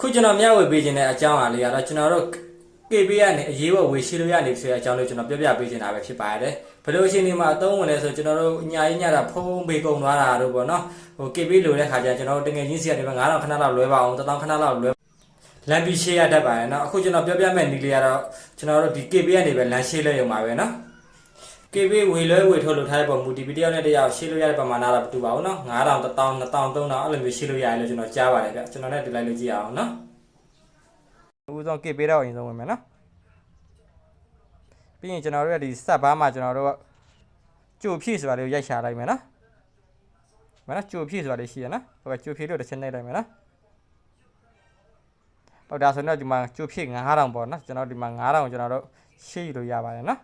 ခုကျွန်တော်မျှဝေပေးခြင်းတဲ့အကြောင်းအရာလေးကတော့ကျွန်တော်တို့ KB ကနေအရေးပေါ်ဝေရှိလို့ရနေဆိုတဲ့အကြောင်းလေးကျွန်တော်ပြောပြပေးချင်တာပဲဖြစ်ပါတယ်ဘယ်လိုအချိန်ဒီမှာအသုံးဝင်လဲဆိုကျွန်တော်တို့ညာရင်းညတာဖုံးပေးကုန်သွားတာတို့ပေါ့နော်ဟို KB လိုတဲ့ခါကျရင်ကျွန်တော်တို့တကယ်ချင်းစီကနေပဲ9000ခဏလောက်လွဲပါအောင်1000ခဏလောက်လွဲလမ်းပြီးရှေ့ရတတ်ပါတယ်နော်အခုကျွန်တော်ပြောပြမဲ့နီလေးကတော့ကျွန်တော်တို့ဒီ KB ကနေပဲလမ်းရှေ့လဲရုံပါပဲနော် KB ဝေလွဲဝေထုတ်လို့ထားတဲ့ပုံမူဒီဗီဒီယိုနဲ့တယောက်ရှေ့လို့ရတဲ့ပမာဏတော့မတူပါဘူးနော်9000 1000 2000 3000အဲ့လိုမျိုးရှေ့လို့ရတယ်လို့ကျွန်တော်ကြားပါတယ်ဗျကျွန်တော်လည်းဒီလိုက်လို့ကြည့်အောင်နော်ဦးဆုံး KB တော့အရင်ဆုံးဝင်မယ်နော်ပြီးရင်ကျွန်တော်တို့ရဲ့ဒီစက်ဘားမှာကျွန်တော်တို့ကကြိုဖြည့်ဆိုတာလေးကိုရိုက်ရှာလိုက်မယ်နော်မနော်ကြိုဖြည့်ဆိုတာလေးရှိရနော်ဟိုကကြိုဖြည့်လို့တစ်ချက်နှိပ်လိုက်မယ်နော်ဟုတ်ဒါဆိုတော့ဒီမှာကြိုဖြည့်9000ပေါ့နော်ကျွန်တော်ဒီမှာ9000ကိုကျွန်တော်တို့ရှေ့လို့ရပါတယ်နော်